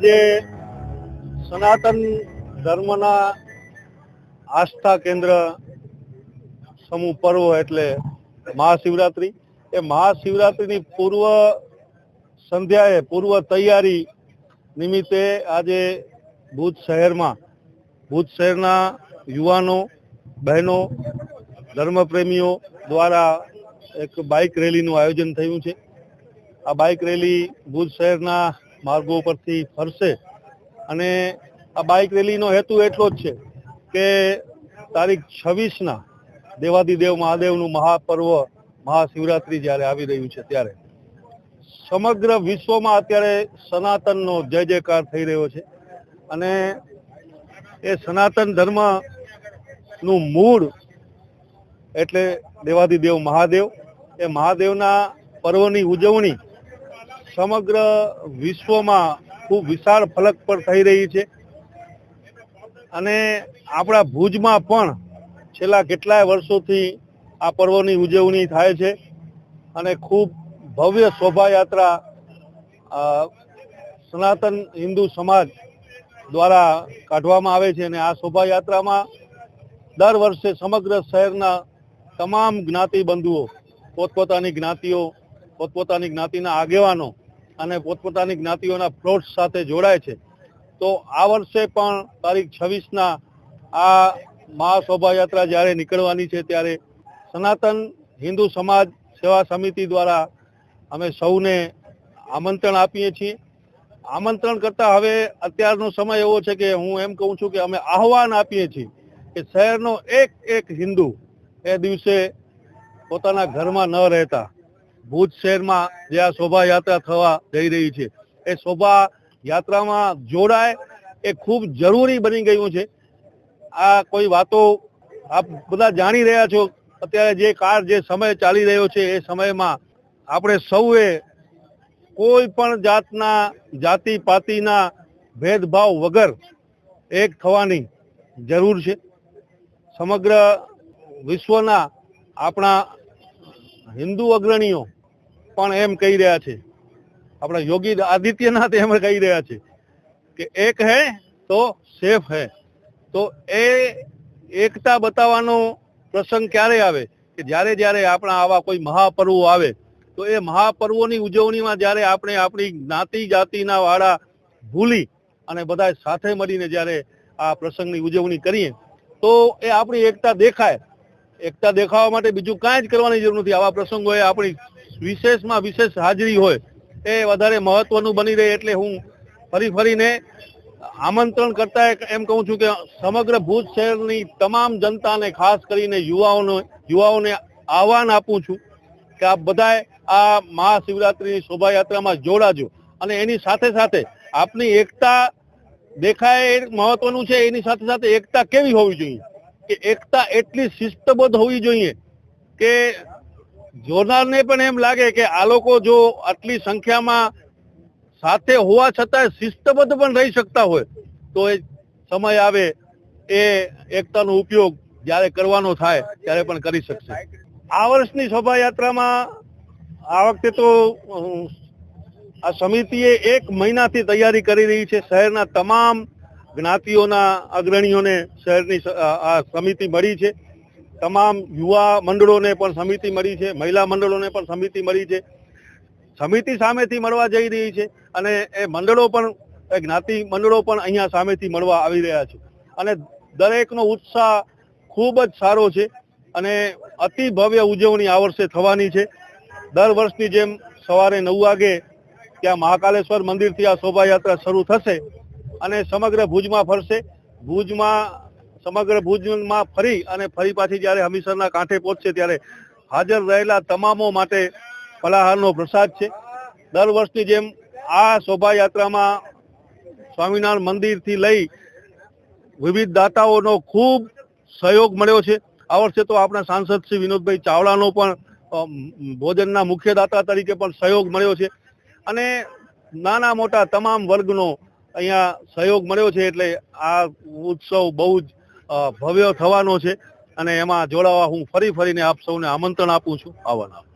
આજે સનાતન ધર્મના આસ્થા કેન્દ્ર સમૂહ પર્વ એટલે મહાશિવરાત્રી. એ મહાશિવરાત્રીની પૂર્વ સંધ્યાએ, પૂર્વ તૈયારી નિમિત્તે આજે ભુજ શહેરમાં, ભુજ શહેરના યુવાનો, બહેનો, ધર્મપ્રેમીઓ દ્વારા એક બાઇક રેલીનું આયોજન થયું છે. આ બાઇક રેલી ભુજ શહેરના માર્ગો પરથી ફરશે. અને આ બાઇક રેલીનો હેતુ એટલો જ છે કે તારીખ છવ્વીસના દેવાદિદેવ મહાદેવનું મહાપર્વ, મહાશિવરાત્રી જ્યારે આવી રહ્યું છે ત્યારે. સમગ્ર વિશ્વમાં અત્યારે સનાતનનો જય જયકાર થઈ રહ્યો છે. અને એ સનાતન ધર્મનું મૂળ એટલે દેવાદિદેવ મહાદેવ. એ મહાદેવના પર્વની ઉજવણી સમગ્ર વિશ્વમાં ખૂબ વિશાળ ફલક પર થઈ રહી છે. અને આપણા ભુજમાં પણ છેલ્લા કેટલાય વર્ષોથી આ પર્વની ઉજવણી થાય છે અને ખૂબ ભવ્ય શોભાયાત્રા સનાતન હિન્દુ સમાજ દ્વારા કાઢવામાં આવે છે અને આ શોભાયાત્રામાં દર વર્ષે સમગ્ર શહેરના તમામ જ્ઞાતિ બંધુઓ પોતપોતાની જ્ઞાતિઓ, પોતપોતાની જ્ઞાતિના આગેવાનો અને પોતપોતાની જ્ઞાતિઓના ફ્લોટ સાથે જોડાય છે. તો આ વર્ષે પણ તારીખ છવ્વીસના આ મહાશોભાયાત્રા જ્યારે નીકળવાની છે ત્યારે સનાતન હિન્દુ સમાજ સેવા સમિતિ દ્વારા અમે સૌને આમંત્રણ આપીએ છીએ. આમંત્રણ કરતાં હવે અત્યારનો સમય એવો છે કે હું એમ કહું છું કે અમે આહવાન આપીએ છીએ કે શહેરનો એક એક હિન્દુ એ દિવસે પોતાના ઘરમાં ન રહેતા. ભુજ શહેરમાં જે આ શોભાયાત્રા થવા જઈ રહી છે, એ શોભા યાત્રામાં જોડાય એ ખૂબ જરૂરી બની ગયું છે. આ કોઈ વાતો આપ બધા જાણી રહ્યા છો, અત્યારે જે કાળ જે સમય ચાલી રહ્યો છે, એ સમયમાં આપણે સૌએ કોઈ પણ જાતના જાતિ પાતિના ભેદભાવ વગર એક થવાની જરૂર છે. સમગ્ર વિશ્વના આપણા હિન્દુ અગ્રણીઓ પણ એમ કહી રહ્યા છે. આપણા યોગી આદિત્યનાથ એમ કહી રહ્યા છે કે એક હે તો સેફ હે. તો એ એકતા બતાવવાનો પ્રસંગ ક્યારે આવે? કે જ્યારે જ્યારે આપણા આવા કોઈ મહાપર્વો આવે, તો એ મહાપર્વોની ઉજવણીમાં જ્યારે આપણે આપણી જ્ઞાતિ જાતિના વાળા ભૂલી અને બધા સાથે મળીને જ્યારે આ પ્રસંગની ઉજવણી કરીએ, તો એ આપણી એકતા દેખાય. એકતા દેખાવા માટે બીજું કાંઈ જ કરવાની જરૂર નથી. આવા પ્રસંગોએ આપણી વિશેષમાં વિશેષ હાજરી હોય, એ વધારે મહત્વનું બની રહે એટલે હું ફરી ફરીને આમંત્રણ કરતા એમ કહું છું કે સમગ્ર ભુજ શહેરની તમામ જનતાને, ખાસ કરીને યુવાઓનો, યુવાઓને આહવાન આપું છું કે આપ બધાએ આ મહાશિવરાત્રિની શોભાયાત્રામાં જોડાજો અને એની સાથે સાથે આપની એકતા દેખાય એ મહત્વનું છે, એની સાથે સાથે એકતા કેવી હોવી જોઈએ? કે એકતા એટલી શિસ્તબદ્ધ હોવી જોઈએ કે જોનારને પણ એમ લાગે કે આ લોકો જો આટલી સંખ્યામાં સાથે હોવા છતાં શિસ્તબદ્ધ પણ રહી શકતા હોય, તો એ સમય આવે એ એકતાનો ઉપયોગ જ્યારે કરવાનો થાય ત્યારે પણ કરી શકશે. આ વર્ષની શોભાયાત્રામાં આ વખતે તો આ સમિતિએ એક મહિનાથી તૈયારી કરી રહી છે. શહેરના તમામ જ્ઞાતિઓના અગ્રણીઓને શહેરની આ સમિતિ મળી છે. તમામ યુવા મંડળોને પણ સમિતિ મળી છે, મહિલા મંડળોને પણ સમિતિ મળી છે. સમિતિ સામેથી મળવા જઈ રહી છે અને એ મંડળો પણ, એ જ્ઞાતિ મંડળો પણ અહીંયા સામેથી મળવા આવી રહ્યા છે. અને દરેકનો ઉત્સાહ ખૂબ જ સારો છે અને અતિ ભવ્ય ઉજવણી આ વર્ષે થવાની છે. દર વર્ષની જેમ સવારે નવ વાગે ત્યાં મહાકાલેશ્વર મંદિરથી આ શોભાયાત્રા શરૂ થશે અને સમગ્ર ભુજમાં ફરશે. ભુજમાં સમગ્ર ભુજમાં ફરી અને ફરી પાછી જ્યારે હમીસરના કાંઠે પહોંચશે ત્યારે હાજર રહેલા તમામો માટે ફલાહારનો પ્રસાદ છે. દર વર્ષની જેમ આ શોભાયાત્રામાં સ્વામિનારાયણ મંદિરથી લઈ વિવિધ દાતાઓનો ખૂબ સહયોગ મળ્યો છે. આ વર્ષે તો આપણા સાંસદ શ્રી વિનોદભાઈ ચાવડાનો પણ ભોજનના મુખ્ય દાતા તરીકે પણ સહયોગ મળ્યો છે. અને નાના મોટા તમામ વર્ગનો અહીંયા સહયોગ મળ્યો છે એટલે આ ઉત્સવ બહુ જ ભવ્ય થવાનો છે અને એમાં જોડાવા હું ફરી ફરીને આપ સૌને આમંત્રણ આપું છું. આવવાના